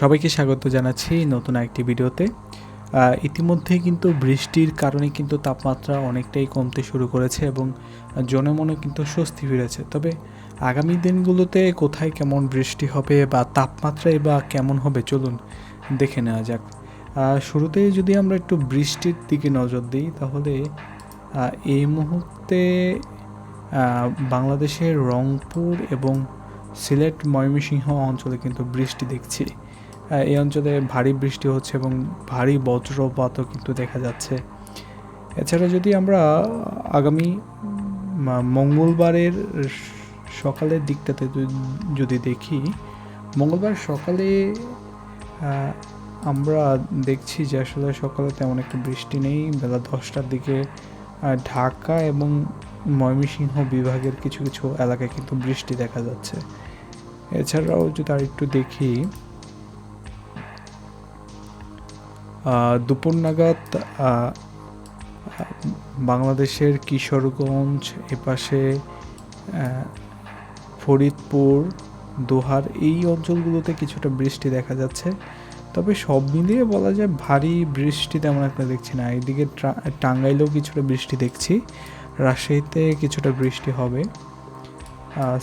সবাইকে স্বাগত জানাচ্ছি নতুন একটি ভিডিওতে। ইতিমধ্যে কিন্তু বৃষ্টির কারণে কিন্তু তাপমাত্রা অনেকটাই কমতে শুরু করেছে এবং জনে মনে কিন্তু স্বস্তি ফিরেছে। তবে আগামী দিনগুলোতে কোথায় কেমন বৃষ্টি হবে বা তাপমাত্রায় বা কেমন হবে চলুন দেখে নেওয়া যাক। শুরুতেই যদি আমরা একটু বৃষ্টির দিকে নজর দিই, তাহলে এই মুহূর্তে বাংলাদেশের রংপুর এবং সিলেট, ময়মনসিংহ অঞ্চলে কিন্তু বৃষ্টি দেখছি। এই অঞ্চলে ভারী বৃষ্টি হচ্ছে এবং ভারী বজ্রপাতও কিন্তু দেখা যাচ্ছে। এছাড়া যদি আমরা আগামী মঙ্গলবারের সকালের দিকটাতে যদি- দেখি, মঙ্গলবার সকালে আমরা দেখছি যে আসলে সকালে তেমন একটা বৃষ্টি নেই। বেলা দশটার দিকে ঢাকা এবং ময়মনসিংহ বিভাগের কিছু কিছু এলাকায় কিন্তু বৃষ্টি দেখা যাচ্ছে। এছাড়াও যদি আর একটু দেখি দুপুর নাগাদ বাংলাদেশের কিশোরগঞ্জ এপাশে ফরিদপুর, দোহার এই অঞ্চলগুলোতে কিছুটা বৃষ্টি দেখা যাচ্ছে। তবে সব মিলিয়ে বলা যায় ভারী বৃষ্টি তেমন একটা দেখছি না। এইদিকে টাঙ্গাইলেও কিছুটা বৃষ্টি দেখছি। রাজশাহীতে কিছুটা বৃষ্টি হবে।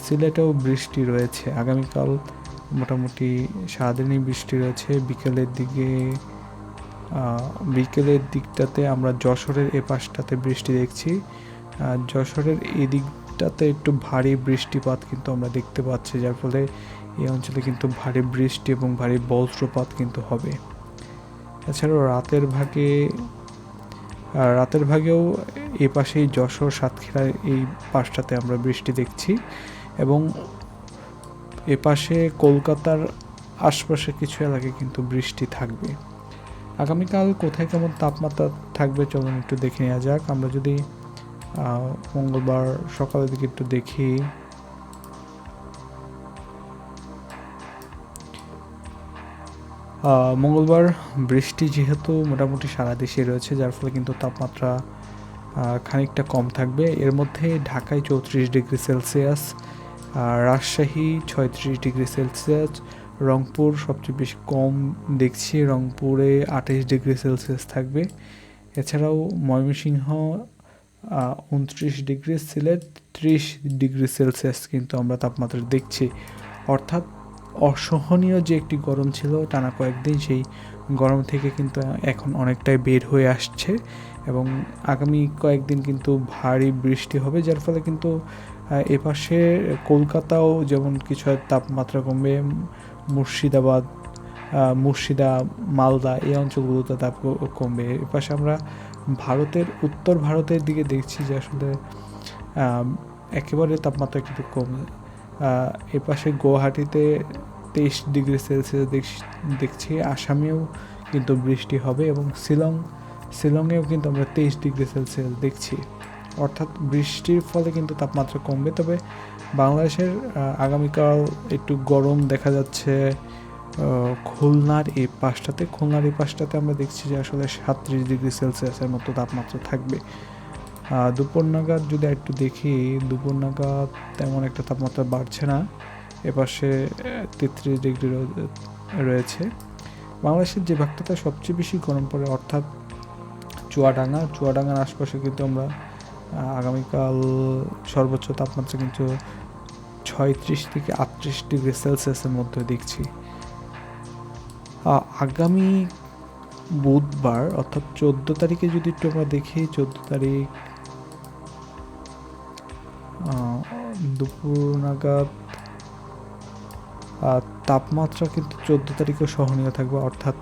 সিলেটেও বৃষ্টি রয়েছে। আগামীকাল মোটামুটি সারাদিনই বৃষ্টি রয়েছে। বিকেলের দিকে বিকেলের দিকটাতে আমরা যশোরের এ পাশটাতে বৃষ্টি দেখছি। যশোরের এই দিকটাতে একটু ভারী বৃষ্টিপাত কিন্তু আমরা দেখতে পাচ্ছি, যার ফলে এই অঞ্চলে কিন্তু ভারী বৃষ্টি এবং ভারী বজ্রপাত কিন্তু হবে। এছাড়াও রাতের ভাগে রাতের ভাগেও এ পাশেই যশোর সাতক্ষীরা এই পাশটাতে আমরা বৃষ্টি দেখছি এবং এ পাশে কলকাতার আশপাশে কিছু এলাকায় কিন্তু বৃষ্টি থাকবে। আগামীকাল কোথায় কেমন তাপমাত্রা থাকবে চলুন একটু দেখে নেওয়া যাক। আমরা যদি মঙ্গলবার সকালের দিকে একটু দেখি। মঙ্গলবার বৃষ্টি যেহেতু মোটামুটি সারা দেশে রয়েছে, যার ফলে কিন্তু তাপমাত্রা খানিকটা কম থাকবে। এর মধ্যে ঢাকায় চৌত্রিশ ডিগ্রি সেলসিয়াস রাজশাহী ছয়ত্রিশ ডিগ্রি সেলসিয়াস রংপুর সবচেয়ে বেশি কম দেখছি। রংপুরে আঠাইশ ডিগ্রি সেলসিয়াস থাকবে। এছাড়াও ময়মনসিংহ উনত্রিশ ডিগ্রি, সিলেট ত্রিশ ডিগ্রি সেলসিয়াস কিন্তু আমরা তাপমাত্রা দেখছি। অর্থাৎ অসহনীয় যে একটি গরম ছিল টানা কয়েকদিন, সেই গরম থেকে কিন্তু এখন অনেকটাই বের হয়ে আসছে এবং আগামী কয়েকদিন কিন্তু ভারী বৃষ্টি হবে, যার ফলে কিন্তু এপাশে কলকাতাও যেমন কিছু তাপমাত্রা কমবে। মুর্শিদাবাদ মুর্শিদা মালদা এই অঞ্চলগুলোতে তাপ কমবে। এপাশে আমরা ভারতের উত্তর ভারতের দিকে দেখছি যে আসলে একেবারে তাপমাত্রা কিন্তু কম। আহ, এপাশে গুয়াহাটিতে তেইশ ডিগ্রি সেলসিয়াস দেখছি। আসামেও কিন্তু বৃষ্টি হবে এবং শিলং শিলংয়েও কিন্তু আমরা তেইশ ডিগ্রি সেলসিয়াস দেখছি। অর্থাৎ বৃষ্টির ফলে কিন্তু তাপমাত্রা কমবে। তবে বাংলাদেশের আগামীকাল একটু গরম দেখা যাচ্ছে খুলনার এই পাশটাতে। খুলনার এই পাশটাতে আমরা দেখছি যে আসলে সাতত্রিশ ডিগ্রি সেলসিয়াসের মতো তাপমাত্রা থাকবে। দুপুর নাগাদ যদি একটু দেখি, দুপুর নাগাদ তেমন একটা তাপমাত্রা বাড়ছে না। এপাশে তেত্রিশ ডিগ্রি রয়েছে। বাংলাদেশের যে ভাগটাতে সবচেয়ে বেশি গরম পড়ে, অর্থাৎ চুয়াডাঙ্গা। চুয়াডাঙ্গার আশপাশে কিন্তু আমরা আগামীকাল সর্বোচ্চ তাপমাত্রা কিন্তু ছয়ত্রিশ থেকে আটত্রিশ ডিগ্রি সেলসিয়াসের মধ্যে দেখছি। আগামী বুধবার অর্থাৎ চোদ্দ তারিখে যদি একটু আমরা দেখি, চোদ্দ তারিখ দুপুর নাগাদ তাপমাত্রা কিন্তু চোদ্দ তারিখেও সহনীয় থাকবে, অর্থাৎ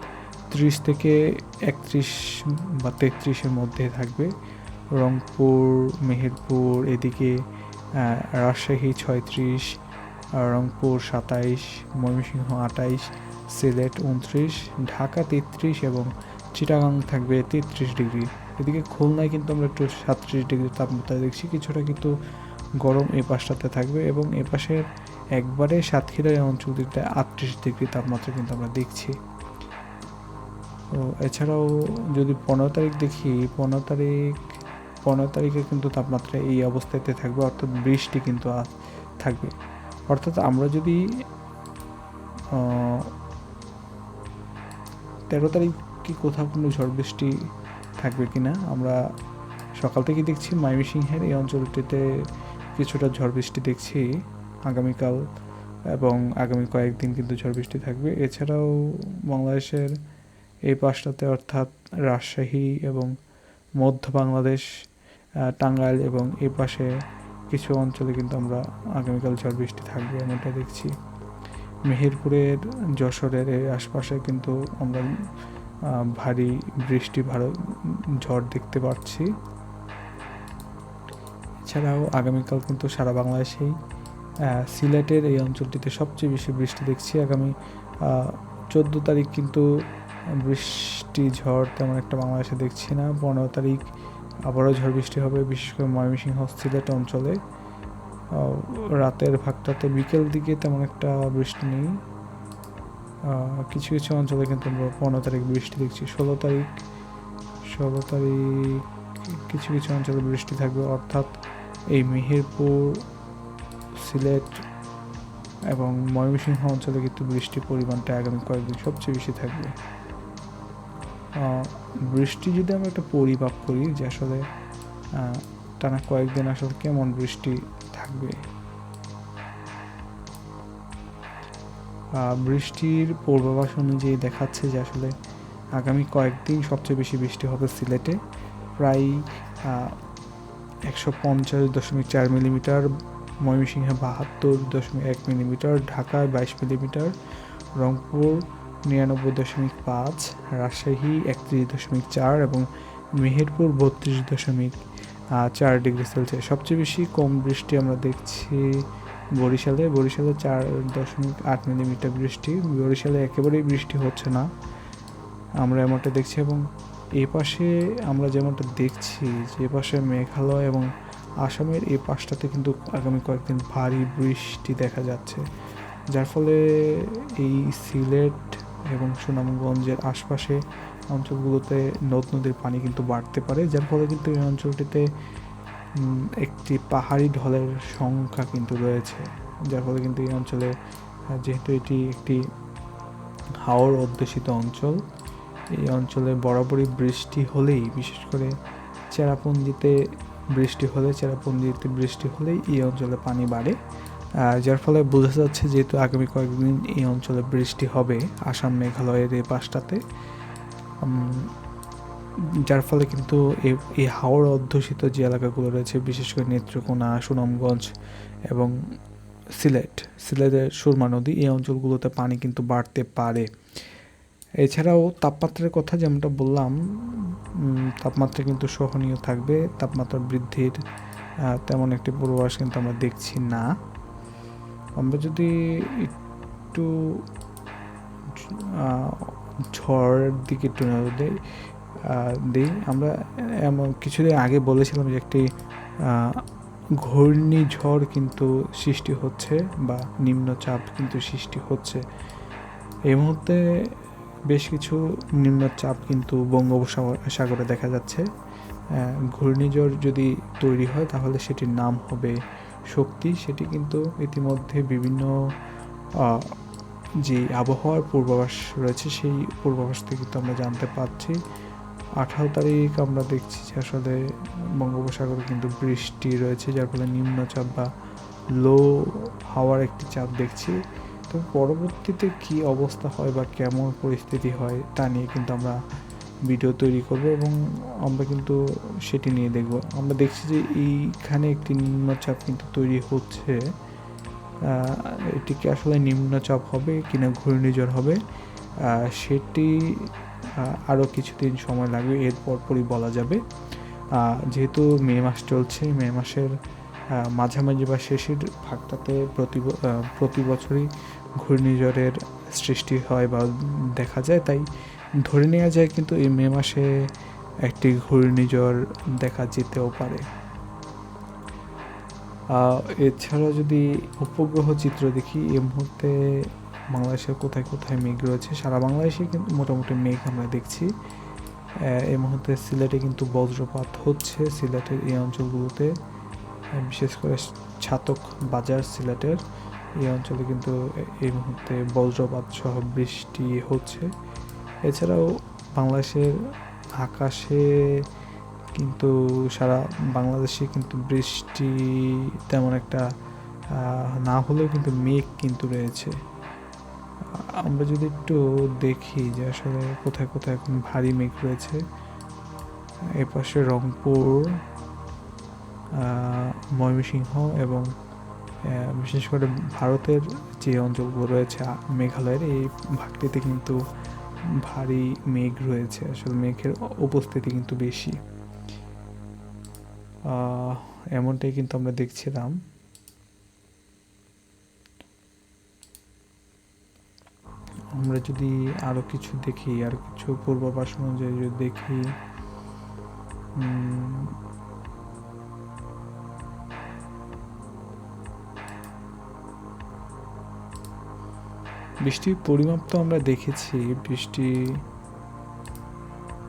ত্রিশ থেকে একত্রিশ বা তেত্রিশের মধ্যে থাকবে। রংপুর, মেহেরপুর, এদিকে রাজশাহী ছয়ত্রিশ রংপুর সাতাইশ, ময়মনসিংহ আটাইশ, সিলেট উনত্রিশ ঢাকা তেত্রিশ এবং চিটাগাং থাকবে তেত্রিশ ডিগ্রি। এদিকে খুলনায় কিন্তু আমরা একটু সাতত্রিশ ডিগ্রি তাপমাত্রা দেখছি, কিছুটা কিন্তু গরম এই পাশটাতে থাকবে এবং এ পাশের একবারে সাতক্ষীরা অঞ্চলটিতে আটত্রিশ ডিগ্রি তাপমাত্রা কিন্তু আমরা দেখছি। তো এছাড়াও যদি পনেরো তারিখ দেখি, পনেরো তারিখ পনেরো তারিখে কিন্তু তাপমাত্রা এই অবস্থাতে থাকবে, অর্থাৎ বৃষ্টি কিন্তু থাকবে। অর্থাৎ আমরা যদি তেরো তারিখ কি কোথাও কোনো ঝড় বৃষ্টি থাকবে কি না, আমরা সকাল থেকে দেখছি ময়মনসিংহের এই অঞ্চলটিতে কিছুটা ঝড় বৃষ্টি দেখছি আগামীকাল এবং আগামী কয়েকদিন কিন্তু ঝড় বৃষ্টি থাকবে। এছাড়াও বাংলাদেশের এই পাশটাতে অর্থাৎ রাজশাহী এবং মধ্য বাংলাদেশ টাঙ্গাইল এবং এই পাশে কিছু অঞ্চলে কিন্তু আমরা আগামীকাল ঝড় বৃষ্টি থাকবে এমনটা দেখছি। মেহেরপুরের, যশোরের এই আশপাশে কিন্তু আমরা ভারী বৃষ্টি ভারত ঝড় দেখতে পাচ্ছি। এছাড়াও আগামীকাল কিন্তু সারা বাংলাদেশেই সিলেটের এই অঞ্চলটিতে সবচেয়ে বেশি বৃষ্টি দেখছি। আগামী চোদ্দ তারিখ কিন্তু বৃষ্টি, ঝড় তেমন একটা বাংলাদেশে দেখছি না। পনেরো তারিখ আবারও ঝড় বৃষ্টি হবে, বিশেষ করে ময়মনসিংহ সিলেট অঞ্চলে। রাতের ভাগটাতে বিকেল দিকে তেমন একটা বৃষ্টি নেই। কিছু কিছু অঞ্চলে কিন্তু আমরা পনেরো তারিখ বৃষ্টি দেখছি, ষোলো তারিখ ষোলো তারিখ কিছু কিছু অঞ্চলে বৃষ্টি থাকবে, অর্থাৎ এই মেহেরপুর, সিলেট এবং ময়মনসিংহ অঞ্চলে কিন্তু বৃষ্টির পরিমাণটা আগামী কয়েকদিন সবচেয়ে বেশি থাকবে। বৃষ্টি যদি আমরা একটা পরিমাপ করি যে আসলে টানা কয়েকদিন আসলে কেমন বৃষ্টি থাকবে? বৃষ্টির পূর্বাভাস অনুযায়ী দেখাচ্ছে যে আসলে আগামী কয়েকদিন সবচেয়ে বেশি বৃষ্টি হবে সিলেটে। প্রায় একশো পঞ্চাশ দশমিক চার মিলিমিটার, ময়মনসিংহে বাহাত্তর দশমিক এক মিলিমিটার, ঢাকায় বাইশ মিলিমিটার, রংপুর নিরানব্বই দশমিক পাঁচ, রাজশাহী একত্রিশ দশমিক চার এবং মেহেরপুর বত্রিশ দশমিক চার ডিগ্রি সেলসিয়াস। সবচেয়ে বেশি কম বৃষ্টি আমরা দেখছি বরিশালে। বরিশালে চার দশমিক আট মিলিমিটার বৃষ্টি। বরিশালে একেবারেই বৃষ্টি হচ্ছে না। আমরা এমনটা দেখছি এবং এই পাশে আমরা যেমনটা দেখছি যে এ পাশে মেঘালয় এবং আসামের এই পাশটাতে কিন্তু আগামী কয়েকদিন ভারী বৃষ্টি দেখা যাচ্ছে। যার ফলে এই সিলেট এবং সুনামগঞ্জের আশপাশে অঞ্চলগুলোতে নদ নদীর পানি কিন্তু বাড়তে পারে, যার ফলে কিন্তু এই অঞ্চলটিতে একটি পাহাড়ি ঢলের সংখ্যা কিন্তু রয়েছে। যার ফলে কিন্তু এই অঞ্চলে যেহেতু এটি একটি হাওর অধ্যুষিত অঞ্চল, এই অঞ্চলে বরাবরই বৃষ্টি হলেই, বিশেষ করে চেরাপুঞ্জিতে বৃষ্টি হলে, চেরাপুঞ্জিতে বৃষ্টি হলেই এই অঞ্চলে পানি বাড়ে। যার ফলে বোঝা যাচ্ছে যেহেতু আগামী কয়েকদিন এই অঞ্চলে বৃষ্টি হবে, আসাম, মেঘালয়ের এই পাশটাতে যার ফলে কিন্তু এই- হাওড় অধ্যুষিত যে এলাকাগুলো রয়েছে, বিশেষ করে নেত্রকোনা, সুনামগঞ্জ এবং সিলেট, সিলেটের সুরমা নদী, এই অঞ্চলগুলোতে পানি কিন্তু বাড়তে পারে। এছাড়াও তাপমাত্রার কথা যেমনটা বললাম তাপমাত্রা কিন্তু সহনীয় থাকবে, তাপমাত্রা বৃদ্ধির তেমন একটি পূর্বাভাস কিন্তু আমরা দেখছি না। আমরা যদি একটু ঝড়ের দিকে একটু নজর দিই দিই, আমরা এমন কিছুদিন আগে বলেছিলাম যে একটি ঘূর্ণিঝড় কিন্তু সৃষ্টি হচ্ছে বা নিম্নচাপ কিন্তু সৃষ্টি হচ্ছে। এই মুহূর্তে বেশ কিছু নিম্নচাপ কিন্তু বঙ্গোপসাগর সাগরে দেখা যাচ্ছে। ঘূর্ণিঝড় যদি তৈরি হয় তাহলে সেটির নাম হবে শক্তি, সেটি কিন্তু ইতিমধ্যে বিভিন্ন যে আবহাওয়ার পূর্বাভাস রয়েছে, সেই পূর্বাভাস থেকে কিন্তু আমরা জানতে পারছি। আঠারো তারিখ আমরা দেখছি যে আসলে বঙ্গোপসাগরে কিন্তু বৃষ্টি রয়েছে, যার ফলে নিম্নচাপ বা লো হাওয়ার একটি চাপ দেখছি। তো পরবর্তীতে কি অবস্থা হয় বা কেমন পরিস্থিতি হয়, তা নিয়ে কিন্তু আমরা ভিডিও তৈরি করব এবং আমরা কিন্তু সেটি নিয়ে দেখব। আমরা দেখছি যে এইখানে একটি নিম্নচাপ কিন্তু তৈরি হচ্ছে। এটি কি আসলে নিম্নচাপ হবে কিনা ঘূর্ণিঝড় হবে? সেটি আরও কিছুদিন সময় লাগবে এর পরপরই বলা যাবে। যেহেতু মে মাস চলছে, মে মাসের মাঝামাঝি বা শেষের ভাগটাতে প্রতি প্রতি বছরই ঘূর্ণিঝড়ের সৃষ্টি হয় বা দেখা যায়, তাই ধরে নেওয়া যায় কিন্তু এই মে মাসে একটি ঘূর্ণিঝড় দেখা যেতেও পারে। এছাড়া যদি উপগ্রহ চিত্র দেখি এই মুহূর্তে বাংলাদেশের কোথায় কোথায় মেঘ রয়েছে, সারা বাংলাদেশে কিন্তু মোটামুটি মেঘ আমরা দেখছি। এই মুহূর্তে সিলেটে কিন্তু বজ্রপাত হচ্ছে সিলেটের এই অঞ্চলগুলোতে। বিশেষ করে ছাতক বাজার সিলেটের। এই অঞ্চলে কিন্তু এই মুহূর্তে বজ্রপাত সহ বৃষ্টি হচ্ছে। এছাড়াও বাংলাদেশের আকাশে কিন্তু সারা বাংলাদেশে কিন্তু বৃষ্টি তেমন একটা না হলেও কিন্তু মেঘ কিন্তু রয়েছে। আমরা যদি একটু দেখি যে আসলে কোথায় কোথায় এখন ভারী মেঘ রয়েছে এ পাশে রংপুর ময়মনসিংহ এবং বিশেষ করে ভারতের যে অঞ্চলগুলো রয়েছে মেঘালয়ের এই ভাগটিতে কিন্তু ভারী মেঘ রয়েছে। আসলে মেঘের উপস্থিতি কিন্তু বেশি। এমনটাই কিন্তু আমরা দেখছিলাম। আমরা যদি আরও কিছু দেখি, আর কিছু পূর্বাভাস অনুযায়ী যদি দেখি বৃষ্টির পরিমাপ তো আমরা দেখেছি। বৃষ্টি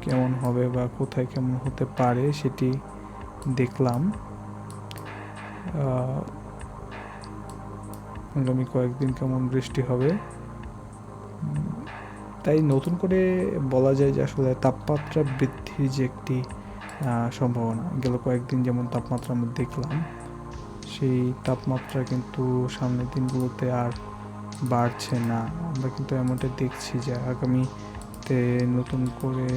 কেমন হবে বা কোথায় কেমন হতে পারে সেটি দেখলাম। আগামী কয়েকদিন কেমন বৃষ্টি হবে। তাই নতুন করে বলা যায় যে আসলে তাপমাত্রা বৃদ্ধির যে একটি সম্ভাবনা, গেল কয়েকদিন যেমন তাপমাত্রা আমরা দেখলাম, সেই তাপমাত্রা কিন্তু সামনের দিনগুলোতে আর বাড়ছে না। আমরা কিন্তু এমনটা দেখছি যে আগামীতে নতুন করে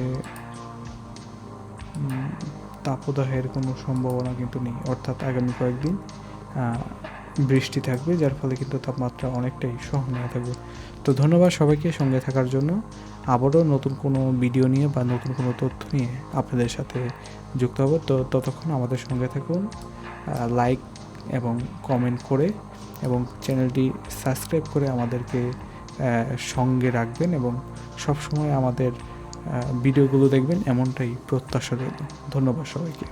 তাপদাহের কোনো সম্ভাবনা কিন্তু নেই। অর্থাৎ আগামী কয়েকদিন বৃষ্টি থাকবে, যার ফলে কিন্তু তাপমাত্রা অনেকটাই সহনীয় থাকবে। তো ধন্যবাদ সবাইকে সঙ্গে থাকার জন্য। আবারও নতুন কোনো ভিডিও নিয়ে বা নতুন কোনো তথ্য নিয়ে আপনাদের সাথে যুক্ত হব। তো ততক্ষণ আমাদের সঙ্গে থাকুন লাইক এবং কমেন্ট করে এবং চ্যানেলটি সাবস্ক্রাইব করে আমাদেরকে সঙ্গে রাখবেন এবং সবসময় আমাদের ভিডিওগুলো দেখবেন, এমনটাই প্রত্যাশা রইল। ধন্যবাদ সবাইকে।